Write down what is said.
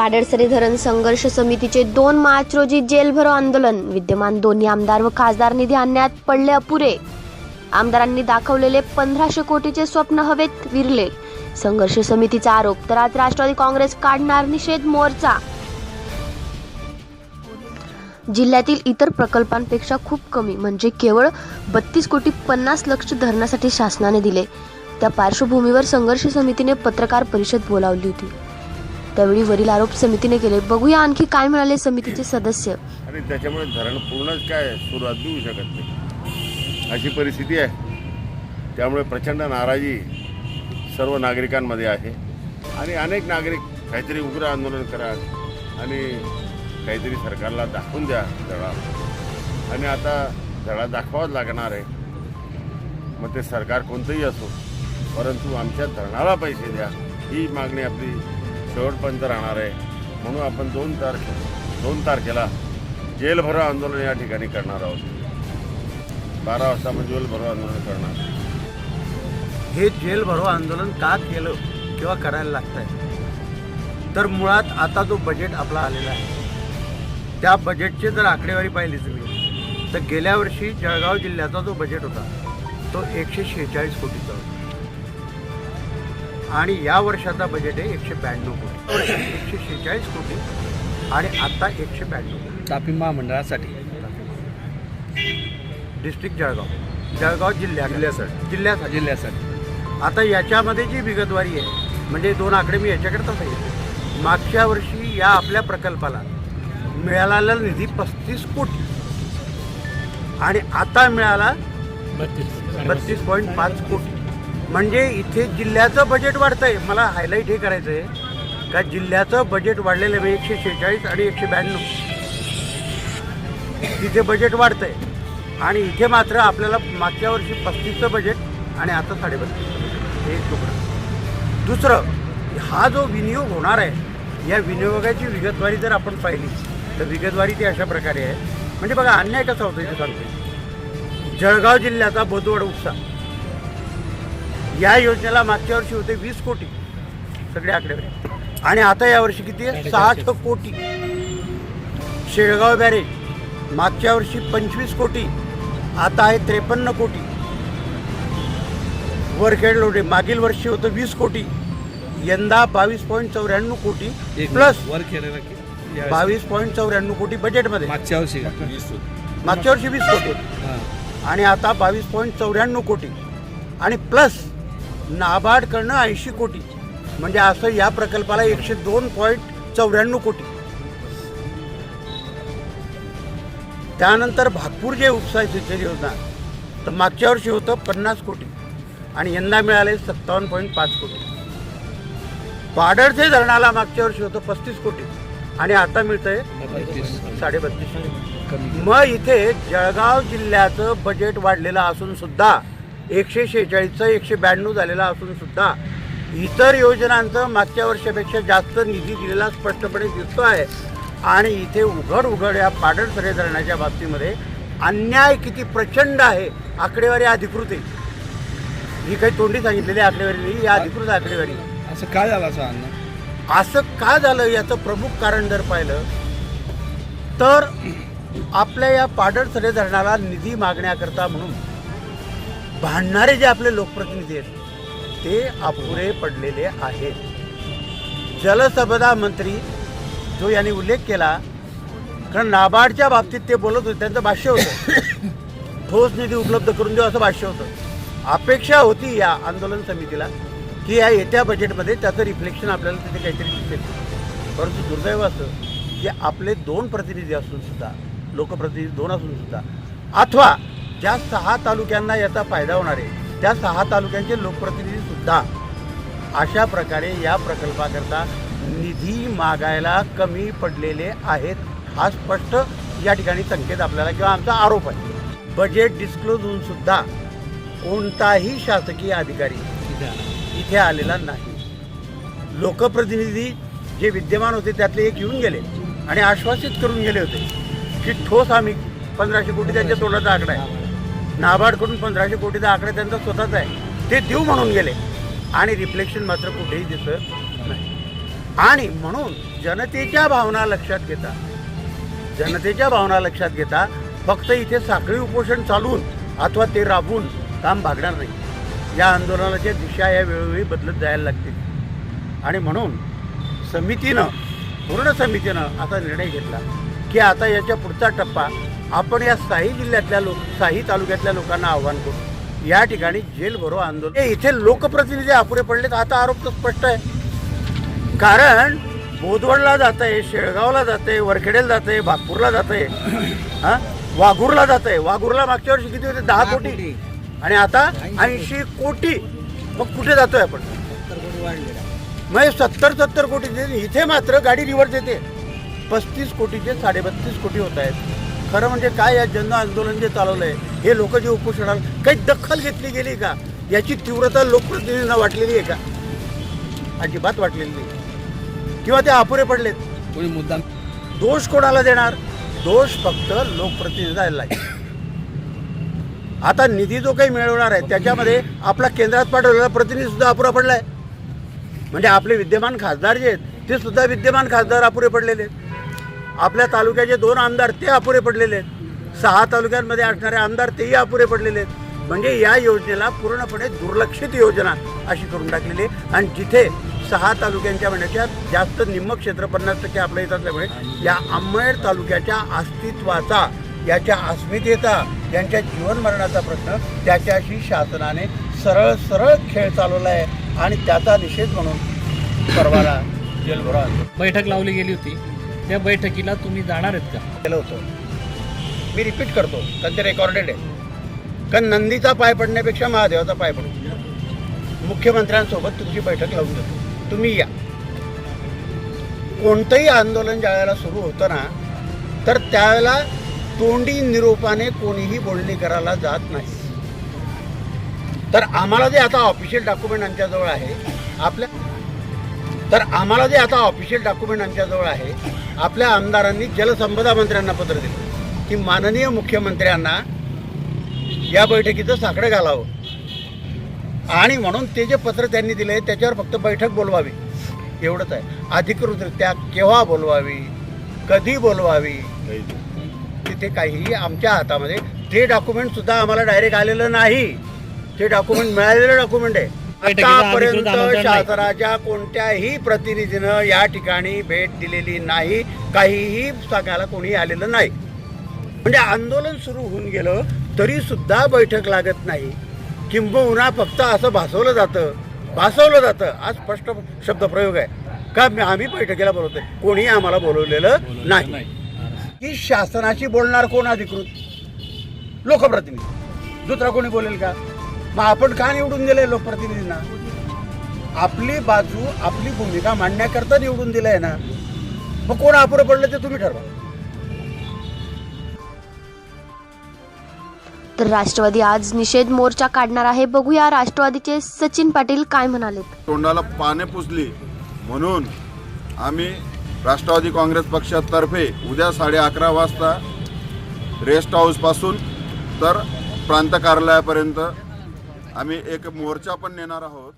पाडळसरी धरण संघर्ष समितीचे दोन मार्च रोजी जेलभरो आंदोलन. विद्यमान दोन्ही आमदार व खासदार निधी आणण्यात पडले अपुरे. आमदारांनी दाखवलेले पंधराशे कोटीचे स्वप्न हवेत विरले. संघर्ष समितीचा आरोप तर आज राष्ट्रवादी काँग्रेस काढणार निषेध मोर्चा. जिल्ह्यातील इतर प्रकल्पांपेक्षा खूप कमी म्हणजे केवळ बत्तीस कोटी पन्नास लक्ष धरणासाठी शासनाने दिले. त्या पार्श्वभूमीवर संघर्ष समितीने पत्रकार परिषद बोलावली होती. त्यावेळी वरील आरोप समितीने केले. बघूया आणखी काय म्हणाले समितीचे सदस्य. आणि त्याच्यामुळे धरण पूर्णच काय सुरुवात देऊ होऊ शकत नाही. अशी परिस्थिती आहे. त्यामुळे प्रचंड नाराजी सर्व नागरिकांमध्ये आहे. आणि अनेक नागरिक काहीतरी उग्र आंदोलन करा आणि काहीतरी सरकारला दाखवून द्या धडा. आणि आता धडा दाखवावाच लागणार आहे. मग ते सरकार कोणतंही असो परंतु आमच्या धरणाला पैसे द्या. ही मागणी आपली शेवटपर्यंत राहणार आहे. म्हणून आपण दोन तारखे दोन तारखेला जेलभरो आंदोलन या ठिकाणी करणार आहोत. बारा वाजता आपण जेलभरो आंदोलन करणार. हे जेलभरो आंदोलन का केलं किंवा करायला लागत आहे तर मुळात आता जो बजेट आपला आलेला आहे त्या बजेटची जर आकडेवारी पाहिली तुम्ही तर गेल्या वर्षी जळगाव जिल्ह्याचा जो बजेट होता तो एकशे शेहेचाळीस कोटीचा होता. आणि या वर्षाचा बजेट आहे एकशे ब्याण्णव कोटी. एकशे शेहेचाळीस कोटी आणि आता एकशे ब्याण्णव कोटी. तापी महामंडळासाठी. डिस्ट्रिक्ट जळगाव. जळगाव जिल्ह्यात. जिल्ह्यासाठी. जिल्ह्यासाठी. जिल्ह्यासाठी. आता याच्यामध्ये जी विगतवारी आहे म्हणजे दोन आकडे मी याच्याकरता सांगितले मागच्या वर्षी या आपल्या प्रकल्पाला मिळालेला निधी पस्तीस कोटी. आणि आता मिळाला बत्तीस पॉईंट पाच कोटी. म्हणजे इथे जिल्ह्याचं बजेट वाढतं आहे मला हायलाईट हे करायचं आहे का जिल्ह्याचं बजेट वाढलेलं आहे. एकशे शेहेचाळीस आणि एकशे ब्याण्णव. तिथे बजेट वाढतं आहे आणि इथे मात्र आपल्याला मागच्या वर्षी पस्तीसचं बजेट आणि आता साडेबत्तीसचं हे तुकडं दुसरं. हा जो विनियोग होणार आहे या विनियोगाची विगतवारी जर आपण पाहिली तर विगतवारी ती अशा प्रकारे आहे. म्हणजे बघा अन्याय कसा होतो इथे सांगतो जळगाव जिल्ह्याचा बोधवड उपसा या योजनेला मागच्या वर्षी होते वीस कोटी सगळे आकडेवारी आणि आता यावर्षी किती आहे? साठ कोटी. शेळगाव बॅरेज मागच्या वर्षी पंचवीस कोटी आता आहे त्रेपन्न कोटी. वरखेड लोटे मागील वर्षी होतं वीस कोटी यंदा बावीस पॉईंट चौऱ्याण्णव कोटी प्लस बावीस पॉईंट चौऱ्याण्णव कोटी बजेटमध्ये. मागच्या वर्षी? मागच्या वर्षी वीस कोटी. आणि आता बावीस पॉईंट चौऱ्याण्णव कोटी. आणि प्लस नाबार्डकडनं ऐंशी कोटी म्हणजे असं या प्रकल्पाला एकशे दोन पॉईंट चौऱ्याण्णव कोटी. त्यानंतर भागपूर जे उपसा सिंचन योजना तर मागच्या वर्षी होतं पन्नास कोटी. आणि यंदा मिळाले सत्तावन्न पॉईंट पाच कोटी. पाडळचे धरणाला मागच्या वर्षी होतं पस्तीस कोटी. आणि आता मिळतंय बत्तीस. साडेबत्तीस मग इथे जळगाव जिल्ह्याचं बजेट वाढलेलं असून सुद्धा एकशे शेहेचाळीसचं एकशे ब्याण्णव झालेलं असून सुद्धा इतर योजनांचं मागच्या वर्षापेक्षा जास्त निधी दिलेला स्पष्टपणे दिसतो आहे. आणि इथे उघड उघड या पाडळसरे धरणाच्या बाबतीमध्ये अन्याय किती प्रचंड आहे आकडेवारी अधिकृत आहे. ही काही तोंडी सांगितलेली आकडेवारी नाही ही अधिकृत आकडेवारी. असं काय झालं असं अन्न असं का झालं याचं प्रमुख कारण जर पाहिलं तर आपल्या या पाडळसरे धरणाला निधी मागण्याकरता म्हणून भांडणारे जे आपले लोकप्रतिनिधी आहेत ते अपुरे पडलेले आहेत. जलसंपदा मंत्री जो यांनी उल्लेख केला कारण नाबार्डच्या बाबतीत ते बोलत होते त्यांचं भाष्य होतं. ठोस निधी उपलब्ध करून देऊ असं भाष्य होतं. अपेक्षा होती या आंदोलन समितीला की या येत्या बजेटमध्ये त्याचं रिफ्लेक्शन आपल्याला तिथे काहीतरी दिसेल. परंतु दुर्दैव असं की आपले दोन प्रतिनिधी असून सुद्धा लोकप्रतिनिधी दोन असून सुद्धा अथवा ज्या सहा तालुक्यांना याचा फायदा होणार आहे त्या सहा तालुक्यांचे लोकप्रतिनिधी सुद्धा अशा प्रकारे या प्रकल्पाकरता निधी मागायला कमी पडलेले आहेत हा स्पष्ट या ठिकाणी संकेत आपल्याला किंवा आमचा आरोप आहे. बजेट डिस्क्लोज होऊन सुद्धा कोणताही शासकीय अधिकारी इथे आलेला नाही. लोकप्रतिनिधी जे विद्यमान होते त्यातले एक येऊन गेले आणि आश्वासित करून गेले होते की ठोस आम्ही पंधराशे कोटी त्यांच्या तोंडाचा आकडा आहे. नाबार्डकडून पंधराशे कोटीचा आकडा त्यांचा स्वतःचा आहे. ते देऊ म्हणून गेले. आणि रिफ्लेक्शन मात्र कुठेही दिसत नाही. आणि म्हणून जनतेच्या भावना लक्षात घेता जनतेच्या भावना लक्षात घेता फक्त इथे साखळी उपोषण चालून अथवा ते राबवून काम भागणार नाही. या आंदोलनाच्या दिशा या वेळोवेळी बदलत जायला लागतील. आणि म्हणून समितीनं पूर्ण समितीनं असा निर्णय घेतला की आता याच्या पुढचा टप्पा आपण या साही जिल्ह्यातल्या लोक साही तालुक्यातल्या लोकांना आव्हान करू. या ठिकाणी जेल भरो आंदोलन. इथे लोकप्रतिनिधी अपुरे पडलेत आता आरोप तर स्पष्ट आहे. कारण बोदवडला जात आहे शेळगावला जात आहे वरखेडेला जात आहे भागपूरला जात आहे हा? वाघूरला जात आहे वाघूरला मागच्या वर्षी किती होते? दहा कोटी. आणि आता ऐंशी. कोटी. मग कुठे जातोय आपण? मग सत्तर सत्तर कोटी देते. इथे मात्र गाडी रिव्हर्स येते. पस्तीस कोटीचे साडेबत्तीस कोटी होत आहेत. खरं म्हणजे काय या जन आंदोलन जे चालवलं आहे हे लोक जे उपोषणाला काही दखल घेतली गेली का? याची तीव्रता लोकप्रतिनिधींना वाटलेली आहे का? अजिबात वाटलेली नाही. किंवा ते अपुरे पडलेत. कोणी मुद्दाम दोष कोणाला देणार? दोष फक्त लोकप्रतिनिधीला आहे आता निधी जो काही मिळवणार आहे त्याच्यामध्ये आपला केंद्रात पाठवलेला प्रतिनिधी सुद्धा अपुरा पडलाय. म्हणजे आपले विद्यमान खासदार जे आहेत ते सुद्धा विद्यमान खासदार अपुरे पडलेले आहेत. आपल्या तालुक्याचे दोन आमदार ते अपुरे पडलेले आहेत. सहा तालुक्यांमध्ये असणारे आमदार तेही अपुरे पडलेले आहेत. म्हणजे या योजनेला पूर्णपणे दुर्लक्षित योजना अशी करून टाकलेली आहे. आणि जिथे सहा तालुक्यांच्या म्हणण्याच्या जास्त निम्म क्षेत्र पन्नास टक्के आपल्या इथं असल्यामुळे या आंबेड तालुक्याच्या अस्तित्वाचा याच्या अस्मितेचा यांच्या जीवनमरणाचा प्रश्न त्याच्याशी शासनाने सरळ सरळ खेळ चालवला आहे. आणि त्याचा निषेध म्हणून परवाला जेलभरा बैठक लावली गेली होती. त्या बैठकीला तुम्ही जाणार आहेत का? केलं होतं. मी रिपीट करतो कारण ते रेकॉर्डेड आहे. कारण नंदीचा पाय पडण्यापेक्षा महादेवाचा पाय पडू. मुख्यमंत्र्यांसोबत तुमची बैठक लावून देतो. तुम्ही या. कोणतंही आंदोलन ज्या वेळेला सुरू होतं ना तर त्यावेळेला तोंडी निरोपाने कोणीही बोलणी करायला जात नाही. तर आम्हाला जे आता ऑफिशियल डॉक्युमेंट आमच्याजवळ आहे आपल्या तर आम्हाला जे आता ऑफिशियल डॉक्युमेंट आमच्याजवळ आहे आपल्या आमदारांनी जलसंपदा मंत्र्यांना पत्र दिलं. की माननीय मुख्यमंत्र्यांना या बैठकीचं साकडं घालावं. आणि म्हणून ते जे पत्र त्यांनी दिलं आहे त्याच्यावर फक्त बैठक बोलवावी. एवढंच आहे. अधिकृतरित्या केव्हा बोलवावी कधी बोलवावी तिथे काहीही आमच्या हातामध्ये ते डॉक्युमेंटसुद्धा आम्हाला डायरेक्ट आलेलं नाही. ते डॉक्युमेंट मिळालेलं डॉक्युमेंट आहे. आतापर्यंत. शासनाच्या कोणत्याही प्रतिनिधीनं या ठिकाणी भेट दिलेली नाही. काहीही सांगायला कोणी आलेलं नाही. म्हणजे आंदोलन सुरू होऊन गेलं तरी सुद्धा बैठक लागत नाही. किंबहुना फक्त असं भासवलं जातं. भासवलं जातं. आज स्पष्ट शब्दप्रयोग आहे. का मी- आम्ही बैठकीला बोलवतोय कोणी आम्हाला बोलवलेलं नाही. की शासनाशी बोलणार कोण अधिकृत? लोकप्रतिनिधी. दुसरा कोणी बोलेल का? मग आपण का निवडून दिलंय लोकप्रतिनिधींना? आपली बाजू आपली भूमिका मांडण्याकरता निवडून दिलंय ना. मग कोण अपुरं पडलं ते तुम्ही ठरवा. तर राष्ट्रवादी आज निषेध मोर्चा काढणार आहे. बघूया राष्ट्रवादीचे सचिन पाटील काय म्हणाले तोंडाला पाने पुसली. म्हणून आम्ही राष्ट्रवादी काँग्रेस पक्षातर्फे उद्या साडे अकरा वाजता रेस्ट हाऊसपासून तर प्रांत कार्यालयापर्यंत आम्ही एक मोर्चा पण नेणार आहोत.